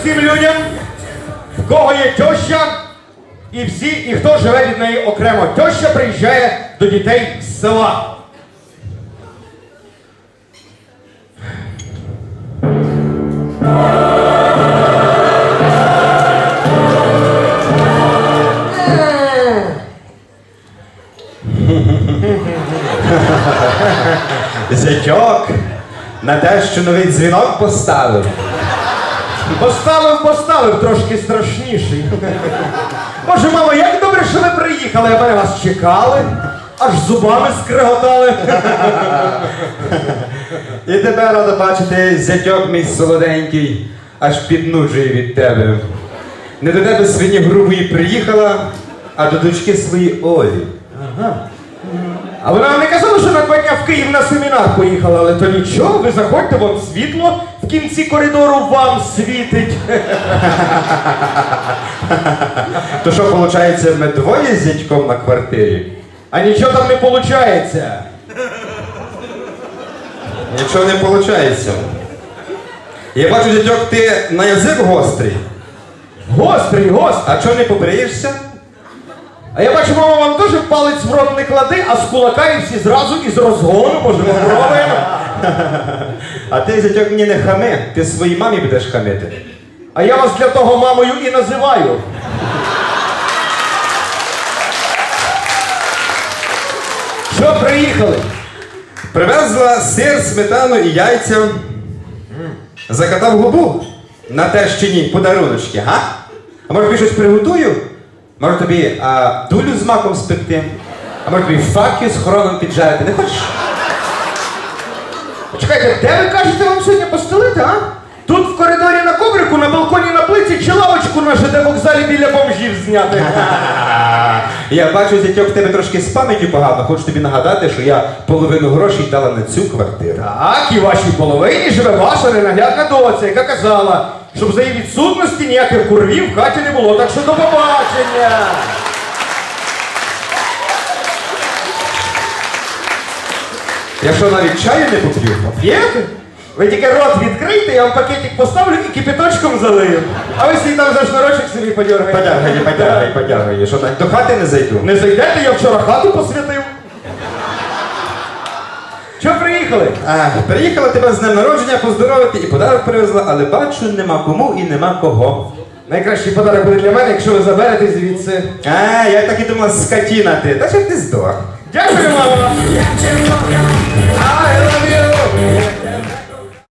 всім людям, в кого є теща, і всі, і хто живе від неї окремо. Теща приїжджає до дітей з села. Зятьок на те, що новий дзвінок поставив. Поставив, поставив трошки страшніший. Боже, мамо, як добре, що ви приїхали, а мене вас чекали, аж зубами скриготали. І тебе рада бачити, зятьок мій солоденький, аж піднуджує від тебе. Не до тебе свині грубої приїхала, а до дочки своєї Олі. А вона не казала, що на два дня в Київ на семінар поїхала, але то нічого, ви заходьте, вон світло в кінці коридору вам світить. То що, виходить, ми двоє з зятьком на квартирі? А нічого там не виходить. Нічого не виходить. Я бачу, зятьок, ти на язик гострий. Гострий, гострий. А чого не побриєшся? А я бачу, мама, вам теж палець в рот не клади, а з кулака і всі зразу із розгону, може, попробуємо. А ти, зятьок, мені не хами, ти своїй мамі будеш хамити. А я вас для того мамою і називаю. Що приїхали? Привезла сир, сметану і яйця. Закатав губу на тещині подаруночки, га? А може тобі щось приготую? Може тобі а, дулю з маком спекти? А може тобі факю з хороном піджарити? Не хочеш? Почекайте, де ви кажете вам сьогодні постелити, а? Тут в коридорі на коврику, на балконі на плиці чи лавочку на ЖД вокзалі біля бомжів зняти. Я бачу, зятьок, в тебе трошки з пам'яттю погано. Хочу тобі нагадати, що я половину грошей дала на цю квартиру. Так, і вашій половині живе ваша ненаглядна доця, яка казала, щоб за її відсутності ніяких курвів в хаті не було. Так що до побачення. Я що навіть чаю не поп'ю? П'єте? Ви тільки рот відкрийте, я вам пакетик поставлю і кипяточком залию. А ви собі там за шнурочок собі подергаєте. Подягай, подягай, подягай. Що так, до хати не зайду? Не зайдете, я вчора хату посвятив. Що приїхали? А, приїхала тебе з днем народження поздоровити і подарок привезла, але бачу, нема кому і нема кого. Найкращий подарок буде для мене, якщо ви заберете звідси. А, я так і думала, скотіна ти. Та що ти здох? Дякую, мама.